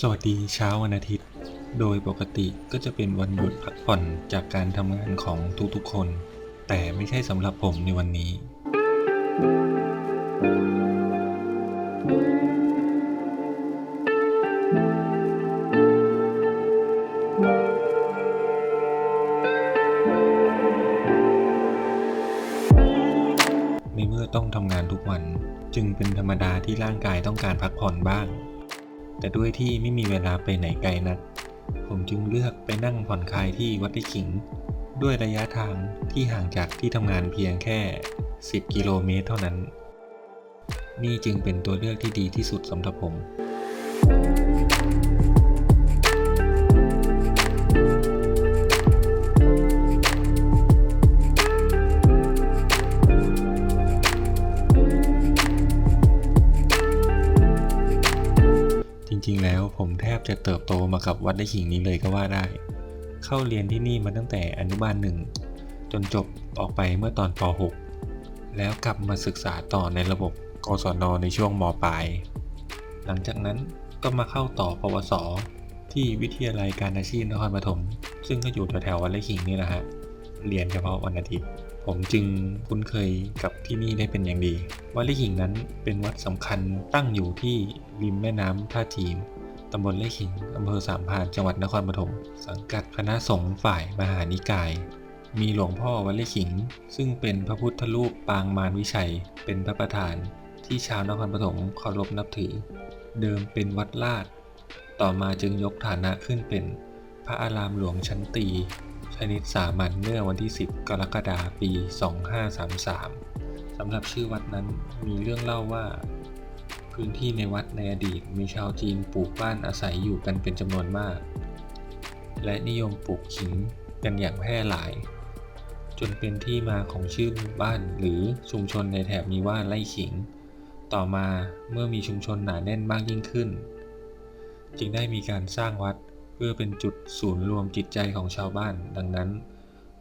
สวัสดีเช้าวันอาทิตย์ โดยปกติก็จะเป็นวันหยุดพักผ่อนจากการทำงานของทุกๆคน แต่ไม่ใช่สำหรับผมในวันนี้ ในเมื่อต้องทำงานทุกวัน จึงเป็นธรรมดาที่ร่างกายต้องการพักผ่อนบ้าง แต่ด้วยที่ไม่มีเวลาไปไหนไกลนัก ผมจึงเลือกไปนั่งผ่อนคลายที่วัดไร่ขิง ด้วยระยะทางที่ห่างจากที่ทำงานเพียงแค่ 10 กิโลเมตรเท่านั้น นี่จึงเป็นตัวเลือกที่ดีที่สุดสำหรับผมจ ริง ๆ แล้ว ผมแทบจะเติบโตมากับวัดไร่ขิงนี้เลยก็ว่าได้ เข้าเรียนที่นี่มาตั้งแต่อนุบาลหนึ่งจนจบออกไปเมื่อตอนป .6 แล้วกลับมาศึกษาต่อในระบบกศนในช่วงมปลาย หลังจากนั้นก็มาเข้าต่อปวส ที่วิทยาลัยการอาชีพนครปฐม ซึ่งก็อยู่แถวๆวัดไร่ขิงนี่แหละฮะ เรียนเฉพาะวันอาทิตย์ ผมจึงคุ้นเคยกับที่นี่ได้เป็นอย่างดี วัดไร่ขิงนั้นเป็นวัดสำคัญตั้งอยู่ที่ริมแม่น้ำท่าจีนตำบลไร่ขิงอำเภอสามพานจังหวัดนครปฐมสังกัดคณะสงฆ์ฝ่ายมหานิกาย มีหลวงพ่อวัดไร่ขิง ซึ่งเป็นพระพุทธรูปปางมารวิชัย เป็นพระประธานที่ชาวนครปฐมเคารพนับถือ เดิมเป็นวัดลาด ต่อมาจึงยกฐานะขึ้นเป็นพระอารามหลวงชั้นตี ชนิดสามัญเมื่อวันที่ 10 กรกฎาคมปี 2533สำหรับชื่อวัดนั้นมีเรื่องเล่าว่า พื้นที่ในวัดในอดีตมีชาวจีนปลูกบ้านอาศัยอยู่กันเป็นจำนวนมาก และนิยมปลูกขิงกันอย่างแพร่หลาย จนเป็นที่มาของชื่อหมู่บ้านหรือชุมชนในแถบนี้ว่าไร่ขิง ต่อมาเมื่อมีชุมชนหนาแน่นมากยิ่งขึ้น จึงได้มีการสร้างวัด เพื่อเป็นจุดศูนย์รวมจิตใจของชาวบ้าน ดังนั้น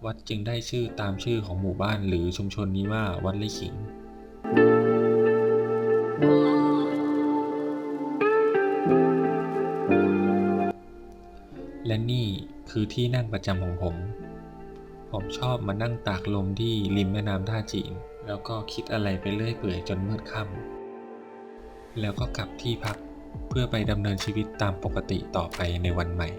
วัดจึงได้ชื่อตามชื่อของหมู่บ้านหรือชุมชนนี้ว่าวัดไร่ขิง และนี่คือที่นั่งประจำของผม ผมชอบมานั่งตากลมที่ริมแม่น้ำท่าจีน แล้วก็คิดอะไรไปเรื่อยเปื่อยจนมืดค่ำแล้วก็กลับที่พัก เพื่อไปดำเนินชีวิตตามปกติต่อไปในวันใหม่